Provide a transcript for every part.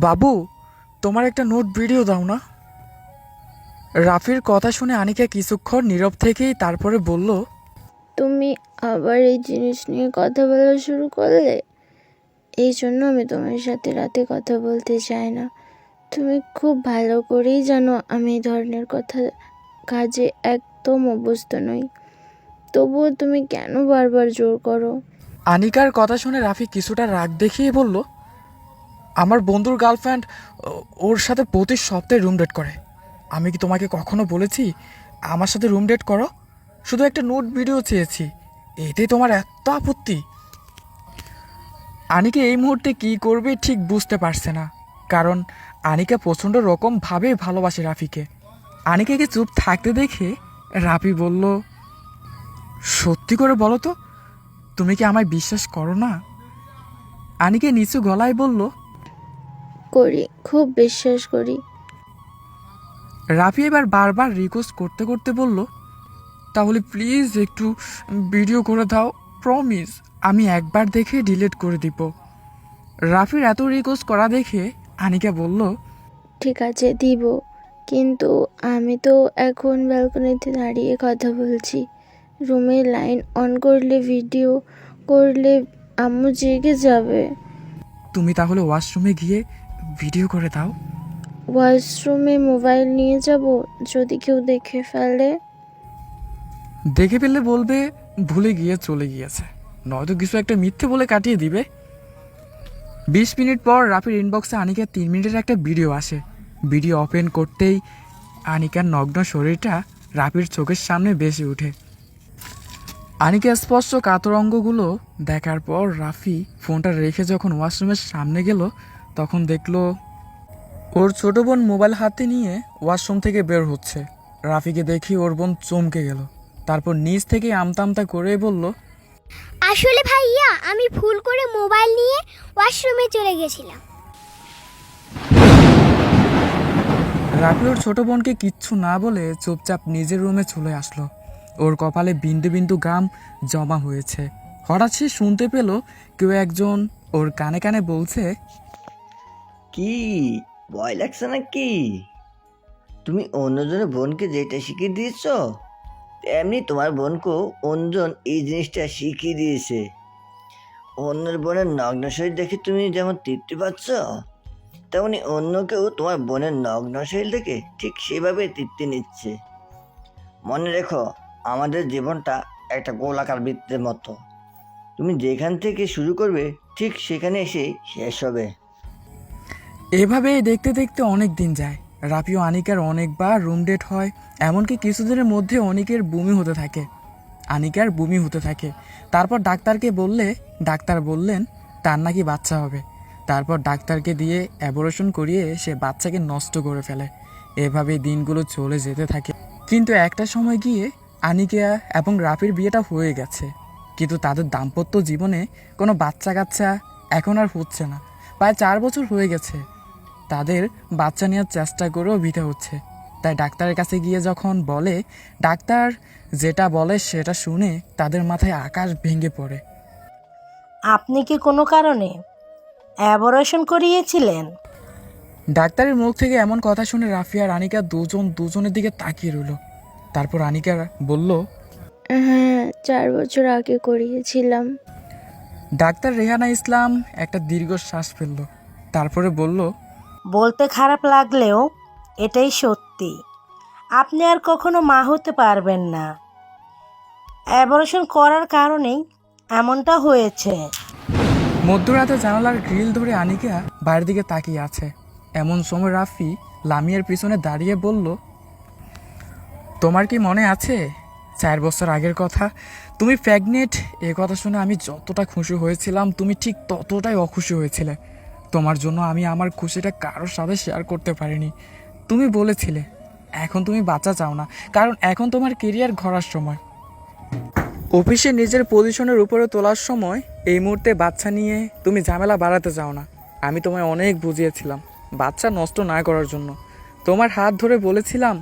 বাবু তোমার একটা note video দাও না। রাফির কথা শুনে আনিকা কিছুক্ষণ নীরব থেকেই তারপরে বলল তুমি আবার এই জিনিস নিয়ে কথা বলা শুরু করলে? এই জন্য আমি তোমার সাথে রাতে কথা বলতে চাই না। তুমি খুব ভালো করেই জানো আমি এই ধরনের কথা কাজে একদম অভ্যস্ত নই। তবুও তুমি কেন বারবার জোর করো? আনিকার কথা শুনে রাফি কিছুটা রাগ দেখিয়ে বলল আমার বন্ধুর গার্লফ্রেন্ড ওর সাথে প্রতি সপ্তাহে রুম ডেট করে। আমি কি তোমাকে কখনো বলেছি, আমার সাথে রুম ডেট করো? শুধু একটা নোট ভিডিও চেয়েছি, এতে তোমার এত আপত্তি। আনিকা এই মুহূর্তে কি করবে ঠিক বুঝতে পারছে না, কারণ আনিকা প্রচণ্ড রকমভাবে ভালোবাসে রাফিকে। আনিকাকে চুপ থাকতে দেখে রাফি বলল, সত্যি করে বলো তো, তুমি কি আমায় বিশ্বাস করো না? আনিকে নিচু গলায় বলল করি খুব বিশ্বাস করি। রাফি এবার বারবার রিকোয়েস্ট করতে করতে বলল তাহলে প্লিজ একটু ভিডিও করে দাও প্রমিস আমি একবার দেখে ডিলিট করে দিব। রাফির এত রিকোয়েস্ট করা দেখে আনিকা বলল ঠিক আছে দিব কিন্তু আমি তো এখন ব্যালকনিতে দাঁড়িয়ে কথা বলছি। রুমে লাইন অন করলে ভিডিও করলে আম্মু জেগে যাবে। তুমি তাহলে ওয়াশরুমে গিয়ে ভিডিও করে দাও। ওয়াশরুমে মোবাইল নিয়ে যাব যদি কেউ দেখে ফেলে। দেখে ফেললে বলবে ভুলে গিয়ে চলে গিয়েছে। নয়তো কিছু একটা মিথ্যে বলে কাটিয়ে দিবে। বিশ মিনিট পর রাফির ইনবক্সে আনিকার তিন মিনিটের একটা ভিডিও আসে। ভিডিও ওপেন করতেই আনিকার নগ্ন শরীরটা রাফির চোখের সামনে বেশি ওঠে। আনিকা স্পষ্ট কাতর অঙ্গগুলো দেখার পর রাফি ফোনটা রেখে যখন ওয়াশরুমের সামনে গেল তখন দেখল ওর ছোট বোন মোবাইল হাতে নিয়ে ওয়াশরুম থেকে বের হচ্ছে। রাফিকে দেখি ওর বোন চমকে গেল। তারপর নিচ থেকে আমতা আমতা করে বলল আসলে ভাইয়া আমি ভুল করে মোবাইল নিয়ে ওয়াশরুমে চলে গেছিলাম। রাফি ওর ছোট বোনকে কিচ্ছু না বলে চুপচাপ নিজের রুমে চলে আসলো। ওর কপালে বিন্দু বিন্দু গাম জমা হয়েছে। হঠাৎ সে শুনতে পেল কেউ একজন ওর কানে কানে বলছে কি? ভয় লাগছে না কি তুমি অন্যজনের বোনকে যেটা শিখিয়ে দিয়েছ, তেমনি তোমার বোনকেও অন্যজন এই জিনিসটা শিখিয়ে দিয়েছে। অন্যের বোনের নগ্ন শরীর দেখে তুমি যেমন তৃপ্তি পাচ্ছ, তেমনি অন্য কেউ তোমার বোনের নগ্ন শরীর দেখে ঠিক সেভাবে তৃপ্তি নিচ্ছে। মনে রেখো, আমাদের জীবনটা একটা গোলাকার বৃত্তের মতো। তুমি যেখান থেকে শুরু করবে, ঠিক সেখানে এসে শেষ হবে। এভাবে দেখতে দেখতে অনেক দিন যায়। রাফি ও আনিকার অনেকবার রুম ডেট হয়, এমনকি কিছুদিনের মধ্যে অনেকের বমি হতে থাকে। আনিকার বমি হতে থাকে। তারপর ডাক্তারকে বললে, ডাক্তার বললেন, তার নাকি বাচ্চা হবে। তারপর ডাক্তারকে দিয়ে অ্যাবরেশন করিয়ে সে বাচ্চাকে নষ্ট করে ফেলে। এভাবে দিনগুলো চলে যেতে থাকে। কিন্তু একটা সময় গিয়ে আনিকা এবং রাফির বিয়েটা হয়ে গেছে। কিন্তু তাদের দাম্পত্য জীবনে কোনো বাচ্চা কাচ্চা এখন আর হচ্ছে না। প্রায় চার বছর হয়ে গেছে। তাদের বাচ্চা নেওয়ার চেষ্টা করেও বিতে হচ্ছে। তাই ডাক্তারের কাছে গিয়ে যখন বলে ডাক্তার যেটা বলে সেটা শুনে তাদের মাথায় আকাশ ভেঙে পড়ে। আপনি কি কোনো কারণে অ্যাবরেশন করিয়েছিলেন? ডাক্তারের মুখ থেকে এমন কথা শুনে রাফিয়া আর আনিকা দুজন দুজনের দিকে তাকিয়ে রইল। তারপর আনিকা বলল হ্যাঁ চার বছর আগে করিয়েছিলাম। ডাক্তার রেহানা ইসলাম একটা দীর্ঘ শ্বাস ফেলল। তারপরে বলল বলতে খারাপ লাগলেও এটাই সত্যি। আপনি আর কখনো মা হতে পারবেন না। অ্যাবরেশন করার কারণেই এমনটা হয়েছে। মধ্যরাতে জানালার গ্রিল ধরে আনিকা বাইরের দিকে তাকিয়ে আছে। এমন সময় রাফি লামিয়ার পিছনে দাঁড়িয়ে বলল, তোমার কি মনে আছে? চার বছর আগের কথা। তুমি প্রেগনেন্ট এ কথা শুনে আমি যতটা খুশি হয়েছিলাম, তুমি ঠিক ততটাই অখুশি হয়েছিলে। তোমার জন্য আমি আমার খুশিটা কারোর সাথে শেয়ার করতে পারিনি। তুমি বলেছিলে, এখন তুমি বাচ্চা চাও না, কারণ এখন তোমার কেরিয়ার ঘরার সময়। অফিসে নিজের পজিশনের উপরে তোলার সময় এই মুহূর্তে বাচ্চা নিয়ে তুমি ঝামেলা বাড়াতে চাও না। আমি তোমায় অনেক বুঝিয়েছিলাম, বাচ্চা নষ্ট না করার জন্য। তোমার হাত ধরে বলেছিলাম,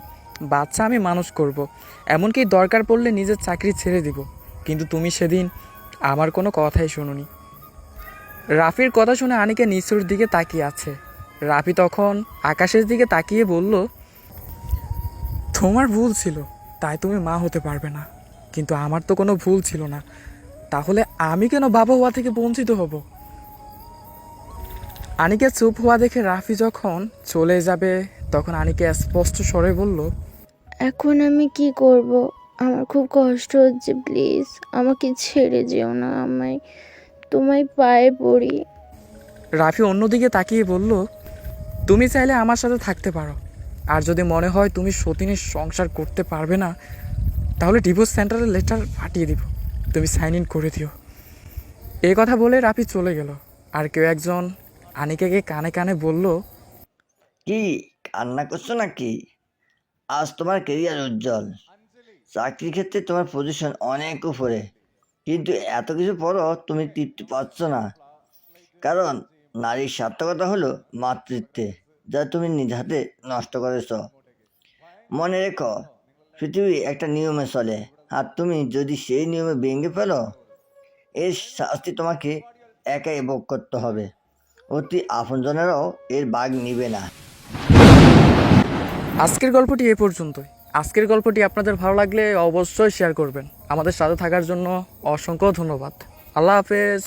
বাচ্চা আমি মানুষ করব। এমনকি দরকার পড়লে নিজের চাকরি ছেড়ে দিব। কিন্তু তুমি সেদিন আমার কোনো কথাই শুনুনি। রাফির কথা শুনে আনিকা নিচুর দিকে তাকিয়ে আছে। রাফি তখন আকাশের দিকে তাকিয়ে বলল, তোমার ভুল ছিল, তাই তুমি মা হতে পারবে না। কিন্তু আমার তো কোনো ভুল ছিল না। তাহলে আমি কেন বাবা হওয়া থেকে বঞ্চিত হব? আনিকা চুপ হওয়া দেখে রাফি যখন চলে যাবে, তখন আনিকা স্পষ্ট স্বরে বলল, এখন আমি কি করব? আমার খুব কষ্ট হচ্ছে, প্লিজ। আমাকে ছেড়ে যেও না আমায়। তোমায় পায়ে পড়ি। রাফি অন্যদিকে তাকিয়ে বলল তুমি চাইলে আমার সাথে থাকতে পারো। আর যদি মনে হয় তুমি সতীনের সংসার করতে পারবে না তাহলে ডিভোর্স সেন্টারের লেটার পাঠিয়ে দিব। তুমি সাইন ইন করে দিও। এই কথা বলে রাফি চলে গেল। আর কেউ একজন আনিকাকে কানে কানে বলল কি কান্না করছ নাকি? আজ তোমার কেরিয়ার উজ্জ্বল। চাকরির ক্ষেত্রে তোমার পজিশন অনেক উপরে। কিন্তু এত কিছু পরও তুমি তৃপ্তি পাচ্ছ না। কারণ নারীর সার্থকতা হলো মাতৃত্বে, যা তুমি নিজ হাতে নষ্ট করেছ। মনে রেখো, পৃথিবী একটা নিয়মে চলে, আর তুমি যদি সেই নিয়মে ভেঙে ফেলো, এর শাস্তি তোমাকে একাই ভোগ করতে হবে। অতি আপনজনেরাও এর বাঘ নিবে না। আজকের গল্পটি এ পর্যন্তই। আজকের গল্পটি আপনাদের ভালো লাগলে অবশ্যই শেয়ার করবেন। আমাদের সাথে থাকার জন্য অসংখ্য ধন্যবাদ। আল্লাহ হাফেজ।